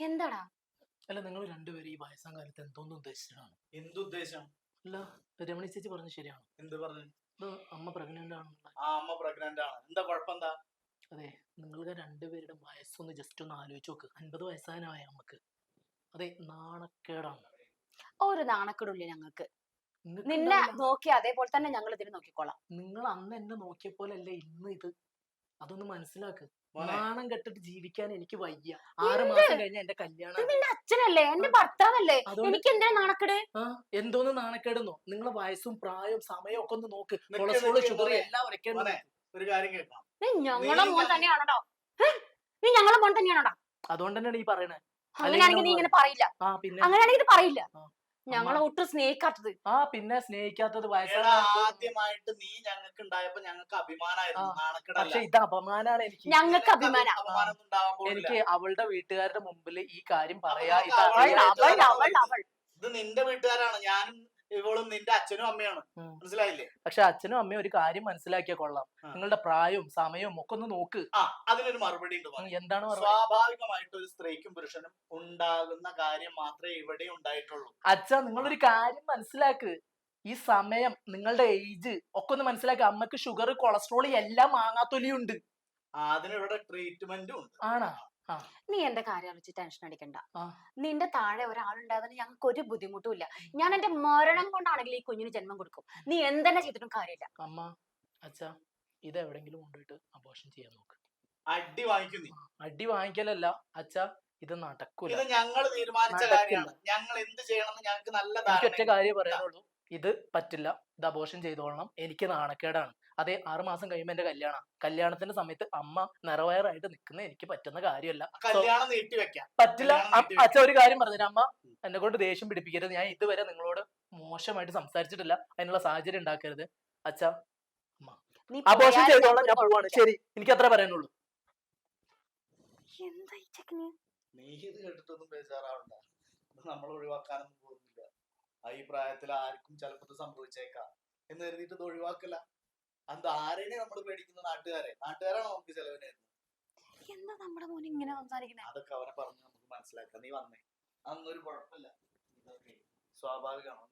എന്താടാ? അല്ല നിങ്ങൾ രണ്ടുപേരും ഈ വയസ്സാം കാലത്ത് എന്തോന്ന് ഉദ്ദേശിച്ചതാണ്? എന്തുദ്ദേശം അല്ല രമണി ചേച്ചി പറഞ്ഞത് ശരിയാണ്. എന്ത് പറഞ്ഞു? ഇത് അമ്മ പ്രഗ്നന്റ് ആണെന്നുള്ള ആ അമ്മ പ്രഗ്നന്റ് ആണ്. എന്താ കുഴപ്പമെന്താ? അതെ നിങ്ങൾക്ക് രണ്ടുപേരുടെ വയസ്സൊന്ന് ജസ്റ്റ് ഒന്ന് ആലോചിച്ച് നോക്ക്. അൻപത് വയസ്സാനായ നമുക്ക് അതെ നാണക്കേടാണ്. ഒരു നാണക്കെടില്ല ഞങ്ങൾക്ക്. നിന്നെ. നോക്കി അതേപോലെ തന്നെ ഞങ്ങൾ ഇതിന് നോക്കിക്കോളാം. നിങ്ങൾ അന്ന് എന്നെ നോക്കിയ അല്ല ഇന്ന് ഇത്? അതൊന്ന് മനസ്സിലാക്ക്. മോനെ. നാണം കെട്ടിട്ട് ജീവിക്കാൻ എനിക്ക് വയ്യ. ആറ് മാസം കഴിഞ്ഞ എന്റെ കല്യാണം നിന്റെ അച്ഛനല്ലേ? എന്റെ ഭർത്താവല്ലേ? എനിക്ക് എന്താ നാണക്കേട്? ആ എന്തോന്ന് നാണക്കേടുന്നോ? നിങ്ങളെ വയസ്സും പ്രായവും സമയവും ഒക്കെ ഒന്ന് നോക്ക്. കൊളസ്ട്രോൾ കൊളസ്ട്രോൾ ഷുഗർ എല്ലാം ഒരു കാര്യം കേൾക്കാം. നീ ഞങ്ങളെ മോൻ തന്നെയാണോടാ? നീ ഞങ്ങളെ മോൻ തന്നെയാണോടാ? അതുകൊണ്ട് തന്നെയാണ് ഈ പറയണേ. അങ്ങനെയാണെങ്കിൽ നീ ഇങ്ങനെ പറയില്ല. ആ പിന്നെ? അങ്ങനെയാണെങ്കിൽ പറയില്ല. ഞങ്ങളെ ഒട്ടും സ്നേഹിക്കാത്തത്. ആ പിന്നെ സ്നേഹിക്കാത്തത് എടാ, വയസ്സായ ആദ്യമായിട്ട് നീ ഞങ്ങൾക്ക് ഉണ്ടായപ്പോ ഞങ്ങൾക്ക് അഭിമാനമായിരുന്നു. നാണക്കെടല്ല. പക്ഷെ ഇത് അപമാനാണ് എനിക്ക്. ഞങ്ങൾക്ക് അഭിമാന അഭിമാനം. ഒന്നും ഉണ്ടാവാൻ പോകുന്നില്ല എനിക്ക് അവളുടെ വീട്ടുകാരുടെ മുമ്പിൽ ഈ കാര്യം പറയാ. ഇത് അവൾ അവൾ അവൾ ഇത് നിന്റെ വീട്ടുകാരാണ്. ഞാനും ഇവളും നിന്റെ അച്ഛനും അമ്മയാണ്. മനസ്സിലായില്ലേ? പക്ഷെ അച്ഛനും അമ്മയും ഒരു കാര്യം മനസ്സിലാക്കിയ കൊള്ളാം. നിങ്ങളുടെ പ്രായവും സമയവും ഒക്കെ ഒന്ന് നോക്ക്. ആ അതിനൊരു മറുപടി ഉണ്ട് എന്താണ് സ്വാഭാവികമായിട്ട് ഒരു സ്ത്രീക്കും പുരുഷനും ഉണ്ടാകുന്ന കാര്യം മാത്രമേ ഇവിടെ ഉണ്ടായിട്ടുള്ളൂ. അച്ഛ നിങ്ങളൊരു കാര്യം മനസ്സിലാക്ക്. ഈ സമയം നിങ്ങളുടെ ഏജ് ഒക്കെ ഒന്ന് മനസ്സിലാക്ക്. അമ്മയ്ക്ക് ഷുഗർ കൊളസ്ട്രോൾ എല്ലാം മാങ്ങാത്തൊലിയുണ്ട്. അതിനിവിടെ ട്രീറ്റ്മെന്റും ഉണ്ട്. ആണാ? നീ എന്റെ കാര്യം വെച്ച് ടെൻഷൻ അടിക്കണ്ട. നിന്റെ താഴെ ഒരാളുണ്ടാകുന്ന ഞങ്ങൾക്ക് ഒരു ബുദ്ധിമുട്ടും ഇല്ല. ഞാൻ എന്റെ മരണം കൊണ്ടാണെങ്കിൽ ഈ കുഞ്ഞിന് ജന്മം കൊടുക്കും. നീ എന്തെന്നെ ചെയ്തിട്ടും കാര്യമില്ല. അമ്മ അച്ഛ ഇത് എവിടെങ്കിലും കൊണ്ടുപോയിട്ട് അബോഷൻ ചെയ്യാൻ നോക്ക്. അടി വാങ്ങിക്കും നീ. അടി വാങ്ങിക്കലല്ല. അച്ഛ ഇത് നടക്കൂല. ഇത് ഞങ്ങൾ തീരുമാനിച്ച കാര്യമാണ്. ഞങ്ങൾ എന്ത് ചെയ്യണമെന്ന് ഞങ്ങൾക്ക് നല്ല ഒറ്റ കാര്യം പറയാനുള്ളൂ ഇത് പറ്റില്ല. ഇത് അബോഷൻ ചെയ്തോളണം. എനിക്ക് നാണക്കേടാണ്. അതെ ആറുമാസം കഴിയുമ്പോൾ എന്റെ കല്യാണം. കല്യാണത്തിന്റെ സമയത്ത് അമ്മ നിറവയറായിട്ട് നിൽക്കുന്ന എനിക്ക് പറ്റുന്ന കാര്യമല്ല. കല്യാണം നീട്ടി വെക്കാം. പറ്റില്ല. അച്ഛ ഒരു കാര്യം പറഞ്ഞു അമ്മ എന്നെ കൊണ്ട് ദേഷ്യം പിടിപ്പിക്കരുത്. ഞാൻ ഇതുവരെ നിങ്ങളോട് മോശമായിട്ട് സംസാരിച്ചിട്ടില്ല. അതിനുള്ള സാഹചര്യം ഉണ്ടാക്കരുത്. അച്ഛ നീ അബോഷൻ ചെയ്തോളാം. ഞാൻ പോവാണ്. ശരി. എനിക്ക് അത്ര പറയാനുള്ളൂ. എന്താ നീ ഇത് കേട്ടിട്ടൊന്നും ബേജാറാവണ്ട നമ്മൾ ഒഴിവാക്കാനൊന്നും ഈ പ്രായത്തിൽ ആർക്കും ചിലപ്പോൾ ഇത് സംഭവിച്ചേക്കാം എന്ന് കരുതിയിട്ട് ഇത് ഒഴിവാക്കല. അത് ആരെയാണ് നമ്മൾ പേടിക്കുന്ന? നാട്ടുകാരെ. നാട്ടുകാരാണോ നമുക്ക് ചെലവിന്. എന്താ നമ്മുടെ മോൻ ഇങ്ങനെ സംസാരിക്കുന്നത് അതൊക്കെ അവനെ പറഞ്ഞ് നമുക്ക് മനസ്സിലാക്കാം. നീ വന്നേ. അന്നൊരു കുഴപ്പമില്ല. സ്വാഭാവികമാണ്.